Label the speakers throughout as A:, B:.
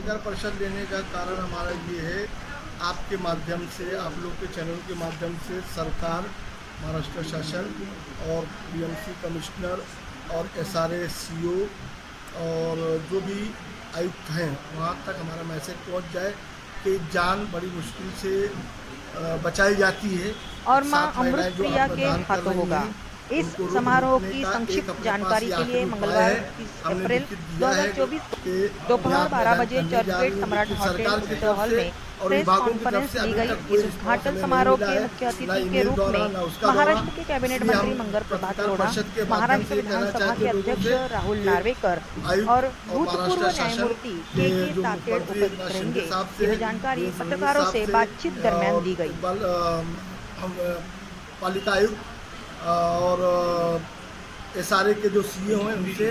A: अधिकार परिषद लेने का कारण हमारा ये है आपके माध्यम से आप लोग के चैनल के माध्यम से सरकार महाराष्ट्र शासन और बीएमसी कमिश्नर और एस आर और जो भी आयुक्त हैं वहाँ तक हमारा मैसेज पहुँच जाए कि जान बड़ी मुश्किल से बचाई जाती है।
B: और माँ अमृत प्रिया के हाथों होगा।
A: हैं,
B: इस समारोह की संक्षिप्त जानकारी के लिए मंगलवार
A: उपाय।
B: 30
A: हमने
B: अप्रैल
A: लिखित दिया है
B: 2024 दोपहर बारह बजे
A: करने जा
B: चर्चगेट सम्राट होटल हॉल में प्रेस कॉन्फ्रेंस
A: अभी
B: गई इस उद्घाटन समारोह के मुख्य अतिथि के रूप में। महाराष्ट्र के कैबिनेट मंत्री
A: मंगल
B: मंगर प्रभात
A: माध्यम
B: महाराष्ट्र विधानसभा के अध्यक्ष राहुल नार्वेकर और भूतपूर्व न्यायमूर्ति
A: के
B: के उपस्थित रहेंगे यह जानकारी पत्रकारों से बातचीत दरमियान दी
A: अ, पालिका आयुक्त और एस के जो सी हैं उनसे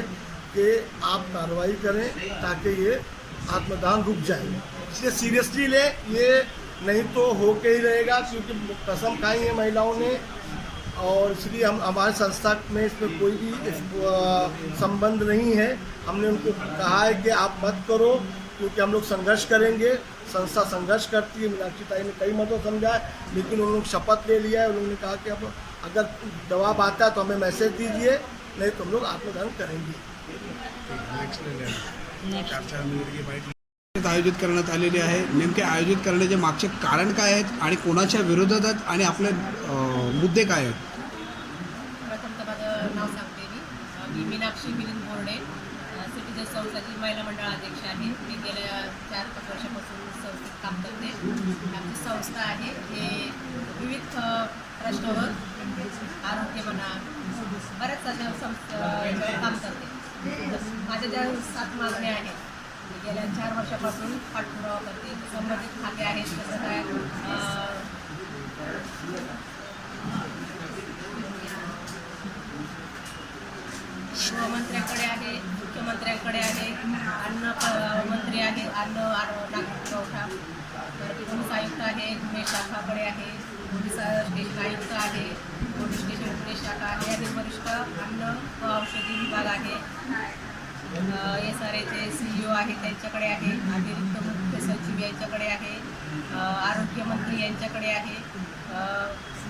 A: कि आप कार्रवाई करें ताकि ये आत्मदान रुक जाए। इसलिए सीरियसली ले, ये नहीं तो हो के ही रहेगा क्योंकि कसम खाई है महिलाओं ने और इसलिए हम, हमारे संस्था में इसमें कोई भी संबंध नहीं है। हमने उनको कहा है कि आप मत करो क्योंकि हम लोग संघर्ष करेंगे। संस्था संघर्ष करती है, मीनाक्षी ताई ने कई मतों समझा है लेकिन उन शपथ ले लिया है। उन्होंने कहा कि अब अगर जवाब आता है तो हमें मैसेज दीजिए नहीं तो हम लोग आत्मदान करेंगे।
C: आयोजित करण्यात आलेली आहे. नेमके आयोजित करण्याचे मागचे कारण काय आहेत आणि कोणाच्या विरोधात आहेत आणि आपले मुद्दे काय आहेत?
D: प्रथमतः माझं नाव सांगते मी. मी मीनाक्षी मिलिंद बोर्डे. सिटीजन संस्थाची महिला मंडळ अध्यक्ष आहे. मी गेल्या चार पाच वर्षापासून संस्थेत काम करते. आमची संस्था आहे. हे विविध अ, प्रश्नावर आरोग्य म्हणा बऱ्याच संस्था काम करते. माझ्या ज्या सात मागण्या आहेत गेल्या चार वर्षापासून पाठपुरावा करते. संबंधित खाते आहेत जसं काय गृहमंत्र्याकडे आहे मुख्यमंत्र्यांकडे आहे अन्न मंत्री आहे अन्न आरो- नागरिक पुरवठा तर पोलीस आयुक्त आहे गुन्हे शाखाकडे आहे पोलीस स्टेशन आयुक्त आहे. पोलीस स्टेशन पुणे शाखा आहे आणि वरिष्ठ अन्न व औषधी विभाग आहे. एस आर एचे सी ओ आहे त्यांच्याकडे आहे. अतिरिक्त मुख्य सचिव यांच्याकडे आहे. आरोग्यमंत्री यांच्याकडे आहे.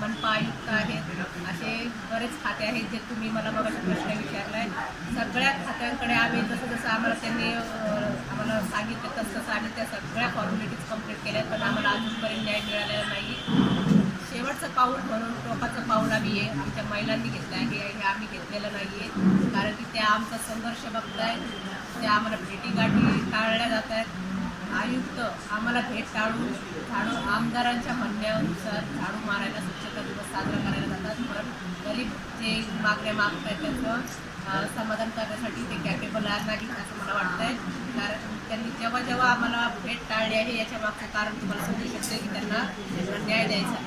D: मनपा आयुक्त आहेत. असे बरेच खाते आहेत जे तुम्ही मला मग प्रश्न विचारला आहे सगळ्या खात्यांकडे आम्ही जसं जसं आम्हाला त्यांनी आम्हाला सांगितलं तसं तसं आम्ही त्या सगळ्या फॉर्मॅलिटीज कंप्लीट केल्या पण आम्हाला अजूनपर्यंत न्याय मिळालेला नाही शेवटचं पाऊल म्हणून टोकाचं पाऊल आम्ही आहे आमच्या महिलांनी घेतलं आहे हे आम्ही घेतलेलं नाही आहे. कारण की त्या आमचा संघर्ष बघतायत त्या आम्हाला भेटीगाठी टाळल्या जात आहेत. आयुक्त आम्हाला भेट टाळून झाडू आमदारांच्या म्हणण्यानुसार झाडू मारायला स्वच्छता दिवस साजरा करायला जातात. पण गरीब जे मागण्या मागत आहेत त्याचं समाधान करण्यासाठी ते कॅपेबल नाही असं मला वाटतंय. कारण त्यांनी जेव्हा जेव्हा आम्हाला भेट टाळली आहे याच्या मागचं कारण तुम्हाला समजू शकते की त्यांना न्याय द्यायचा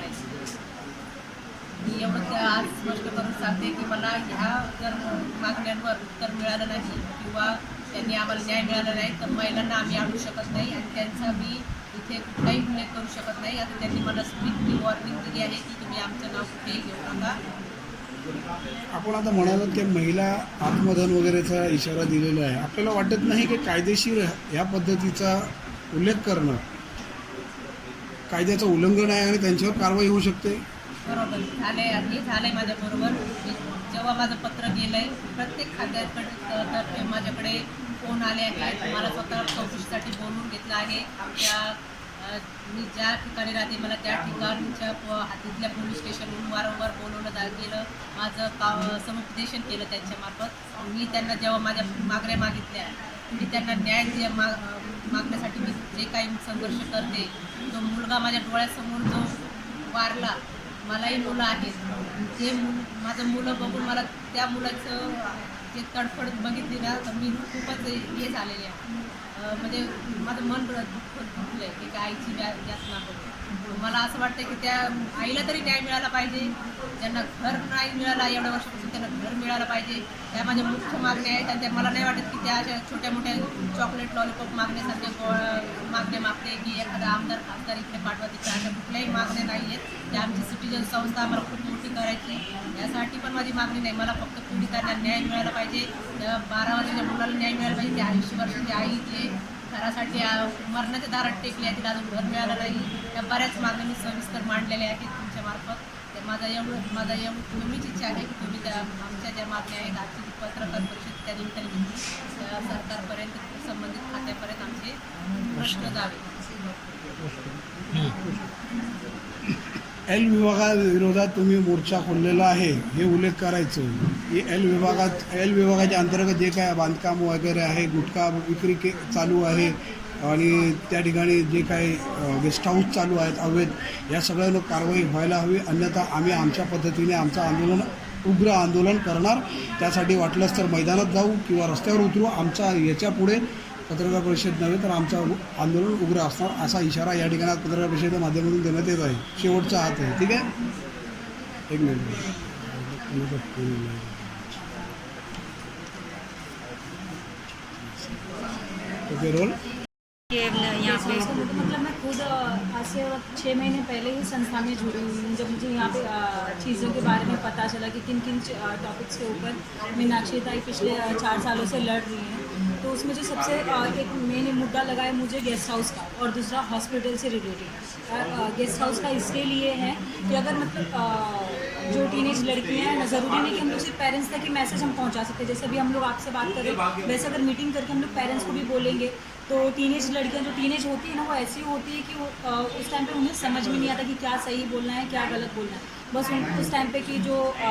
D: एवढं त्या आज स्पष्ट करून सांगते की मला ह्या जर मागण्यांवर उत्तर मिळालं नाही किंवा त्यांनी आम्हाला न्याय मिळाला नाही तर महिलांना आम्ही आणू शकत नाही आणि त्यांचा मी इथे कुठलाही उल्लेख करू शकत नाही. आता त्यांनी मला स्ट्रिक्टली वॉर्निंग दिली आहे की तुम्ही आमचं नाव कुठेही घेऊ नका.
C: आपण आता म्हणालात की महिला आत्मधन वगैरेचा इशारा दिलेला आहे. आपल्याला वाटत नाही की कायदेशीर ह्या पद्धतीचा उल्लेख करणं कायद्याचं उल्लंघन आहे आणि त्यांच्यावर कारवाई होऊ शकते?
D: बरोबर. झालंय हे झालंय माझ्याबरोबर. जेव्हा माझं पत्र गेलंय प्रत्येक खात्याकडे माझ्याकडे फोन आले आहेत. मला स्वतः चौकशीसाठी बोलवून घेतलं आहे. त्या मी ज्या ठिकाणी राहते मला त्या ठिकाणच्या प- तिथल्या पोलीस स्टेशनवरून वारंवार बोलवलं जा गेलं. माझं का समुपदेशन केलं त्यांच्यामार्फत मी त्यांना जेव्हा माझ्या मागण्या मागितल्या मी त्यांना न्याय जे मा मागण्यासाठी मी जे काही संघर्ष करते तो मुलगा माझ्या डोळ्यासमोर जो वारला मलाही मुलं आहेत. जे मुल माझं मुलं बघून मला त्या मुलाचं जे तडफड बघितली ना तर मी खूपच हे झालेले आहे. म्हणजे माझं मन दुःख दुखलं आहे की त्या आईची व्या यातना मला असं वाटतं की त्या आईला तरी न्याय मिळाला पाहिजे. ज्यांना घर नाही मिळाला एवढ्या वर्षापासून त्यांना घर मिळालं पाहिजे. त्या माझ्या मुख्य मागण्या आहेत आणि त्या मला नाही वाटत की त्या अशा छोट्या मोठ्या चॉकलेट लॉलीपॉप मागण्यासारख्या गो- मागण्या मागते की एखादा आमदार खासदार इकडे पाठवा तिकडे अशा कुठल्याही मागण्या नाही आहेत. त्या आमची सिटीजन संस्था आम्हाला खूप मोठी करायची यासाठी पण माझी मागणी नाही. मला फक्त पीडितांना न्याय मिळाला पाहिजे. त्या बारा वर्षाच्या मुलाला न्याय मिळाला पाहिजे. त्या ऐंशी वर्षाची आई जे घरासाठी मरणाच्या दारात टेकली आहे तिला अजून घर मिळालं नाही. या बऱ्याच मागण्या मी सविस्तर मांडलेल्या आहेत तुमच्या मार्फत. तर माझा एवढं माझा एवढं तुम्हीच इच्छा आहे की तुम्ही त्या आमच्या ज्या मागण्या आहेत आजची पत्रकार परिषद त्या निमित्ताने घेतली. सरकारपर्यंत संबंधित खात्यापर्यंत आमचे प्रश्न जावे.
C: एल विभागाविरोधात तुम्ही मोर्चा खोललेला आहे हे उल्लेख करायचं. की एल विभागात एल विभागाच्या अंतर्गत जे काय बांधकाम वगैरे आहे गुटखा विक्री के चालू आहे आणि त्या ठिकाणी जे काही गेस्ट हाऊस चालू आहेत अवैध या सगळ्यांना कारवाई व्हायला हवी. अन्यथा आम्ही आमच्या पद्धतीने आमचं आंदोलन उग्र आंदोलन करणार. त्यासाठी वाटलंच तर मैदानात जाऊ किंवा रस्त्यावर उतरू. आमचा याच्यापुढे पत्रकार परिषद नव्हे तर आमचं आंदोलन उग्र असणार असा इशारा या ठिकाणी पत्रकार परिषदेच्या माध्यमातून देण्यात येत आहे. शेवटचा हात आहे. ठीक आहे? एक मिनिट. ओके रोल
E: खुद आज से छः महीने पहले ही संस्था में जुड़ी हुई हूँ। जब मुझे यहाँ पे चीज़ों के बारे में पता चला कि किन किन टॉपिक्स के ऊपर मीनाक्षी ताई पिछले चार सालों से लड़ रही हैं तो उसमें जो सबसे एक मेन मुद्दा लगा है मुझे गेस्ट हाउस का और दूसरा हॉस्पिटल से रिलेटेड गेस्ट हाउस का इसके लिए है कि अगर मतलब जो टीनेज लड़कियाँ हैं ज़रूरी नहीं कि हम लोग सिर्फ़ पेरेंट्स तक ही मैसेज हम पहुँचा सकते हैं। जैसे अभी हम लोग आपसे बात कर रहे हैं वैसे अगर मीटिंग करके हम लोग पेरेंट्स को भी बोलेंगे तो टीनेज लड़कियाँ जो टीनेज होती है ना वो ऐसी होती है कि वो उस टाइम पे उन्हें समझ में नहीं आता कि क्या सही बोलना है क्या गलत बोलना है। बस उन उस टाइम पे कि जो अ,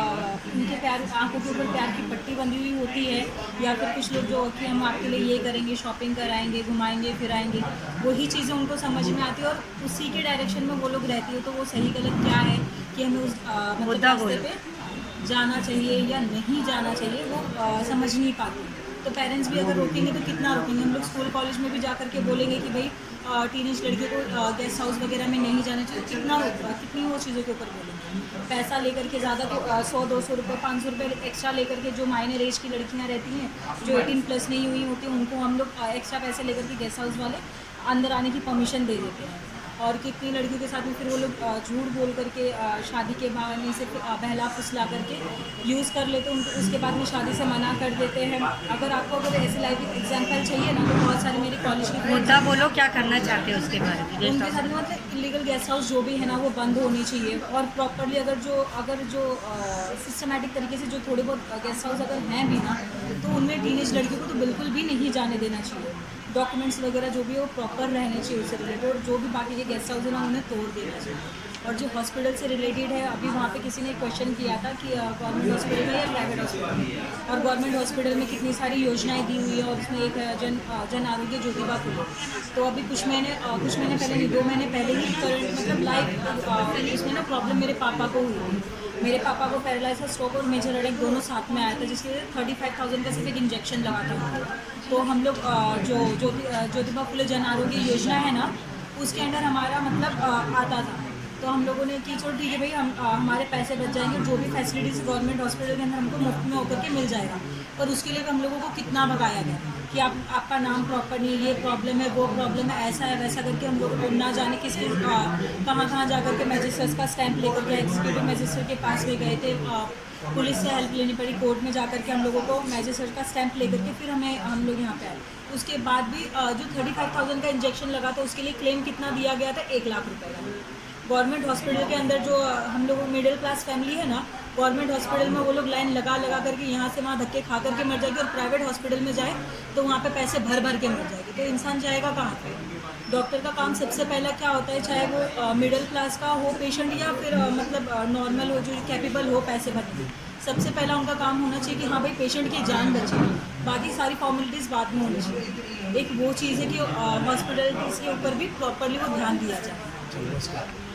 E: उनके प्यार आँखों के ऊपर प्यार की पट्टी बंधी हुई होती है या फिर कुछ लोग जो कि हम आपके लिए ये करेंगे शॉपिंग कराएँगे घुमाएँगे फिराएँगे वही चीज़ें उनको समझ में आती है और उसी के डायरेक्शन में वो लोग रहती है तो वो सही गलत क्या है? कि हमें उस मतलब रास्ते। पे जाना चाहिए या नहीं जाना चाहिए वो अ, समझ नहीं पाते। तो पेरेंट्स भी अगर रोकेंगे तो कितना रोकेंगे? हम लोग स्कूल कॉलेज में भी जा करके बोलेंगे कि भाई टीन एज लड़के को गेस्ट हाउस वगैरह में नहीं जाना चाहिए। कितना रोक कितनी वो चीज़ों के ऊपर बोलेंगे? पैसा लेकर के ज़्यादा तो सौ दो सौ रुपये पाँच सौ रुपये एक्स्ट्रा लेकर के जो माइनर एज की लड़कियाँ रहती हैं जो एटीन प्लस नहीं हुई होती उनको हम लोग एक्स्ट्रा पैसे लेकर के गेस्ट हाउस वाले अंदर आने की परमिशन दे देते हैं। और कितनी लड़कियों के साथ में फिर वो लोग झूठ बोल करके शादी के बहाने से बहला फुसला करके यूज़ कर लेते हैं उनको उसके बाद में शादी से मना कर देते हैं। अगर आपको अगर ऐसे लाइव एग्ज़ाम्पल चाहिए ना तो बहुत सारे मेरे कॉलेज के
B: मुद्दा बोलो क्या करना चाहते हो उसके बारे में?
E: उनके साथ में मतलब इलीगल गेस्ट हाउस जो भी है ना वो बंद होनी चाहिए। और प्रॉपरली अगर जो अगर जो सिस्टमेटिक तरीके से जो थोड़े बहुत गेस्ट हाउस अगर हैं भी ना तो उनमें टीनेज लड़कियों को तो बिल्कुल भी नहीं जाने देना चाहिए। डॉक्यूमेंट्स वगैरह जो भी है वो प्रॉपर रहने चाहिए उससे रिलेटेड और जो भी बाकी के गेस्ट हाउस है ना, उन्हें तोड़ देना चाहिए और जो हॉस्पिटल से रिलेटेड है, अभी वहाँ पे किसी ने क्वेश्चन किया था कि गवर्नमेंट हॉस्पिटल है या प्राइवेट हॉस्पिटल है और गवर्नमेंट हॉस्पिटल में कितनी सारी योजनाएँ दी हुई है, और उसमें एक जन जन आरोग्य ज्योतिबा खुले तो अभी कुछ महीने कुछ महीने पहले दो महीने पहले ही मतलब लाइव उसमें ना प्रॉब्लम मेरे पापा को हुई। मेरे पापा को पैरालाइज स्ट्रोक और मेजर हेडेक दोनों साथ में आया था, जिसके लिए थर्टी फाइव थाउज़ेंड का सिर्फ़ एक इंजेक्शन लगा था। तो हम लोग जो ज्योति ज्योतिबा फुले जन आरोग्य योजना है ना, उसके अंडर हमारा मतलब आता था। तो हम लोगों ने कि चलो ठीक है भाई, हम हमारे पैसे बच जाएँगे, जो भी फैसिलिटीज़ गवर्नमेंट हॉस्पिटल के अंदर हमको मुफ़्त में होकर के मिल जाएगा। पर उसके लिए हम लोगों को कितना भगाया गया। कि आप, आपका नाम प्रॉपर नहीं ये प्रॉब्लम है, वो प्रॉब्लम है, ऐसा है, वैसा करके हम लोगों ना जाने किसके कहाँ कहाँ जा करके मजिस्ट्रेट का स्टैंप लेकर के एग्जीक्यूटिव मैजिस्ट्रेट के पास में गए थे पुलिस से हेल्प लेनी पड़ी कोर्ट में जा करके हम लोगों को मैजिस्ट्रेट का स्टैंप लेकर के फिर हमें, हम लोग यहाँ पे आए। उसके बाद भी जो थर्टी फाइव थाउज़ेंड का इंजेक्शन लगा था, उसके लिए क्लेम कितना दिया गया था? एक लाख रुपए का। गवर्नमेंट हॉस्पिटल के अंदर जो हम लोग मिडिल क्लास फैमिली है ना गवर्नमेंट हॉस्पिटल में वो लोग लाइन लगा लगा करके यहाँ से वहाँ धक्के खा करके मर जाएगी और प्राइवेट हॉस्पिटल में जाए तो वहाँ पे पैसे भर भर के मर जाएगी। तो इंसान जाएगा कहाँ पे? डॉक्टर का काम सबसे पहला क्या होता है? चाहे वो मिडिल क्लास का हो पेशेंट या फिर अ, मतलब नॉर्मल हो जो कैपेबल हो पैसे भरने सबसे पहला उनका काम होना चाहिए कि हाँ भाई पेशेंट की जान बचे। बाकी सारी फॉर्मेलिटीज़ बाद में होनी चाहिए। एक वो चीज़ है कि हॉस्पिटल के ऊपर भी प्रॉपरली वो ध्यान दिया जाए।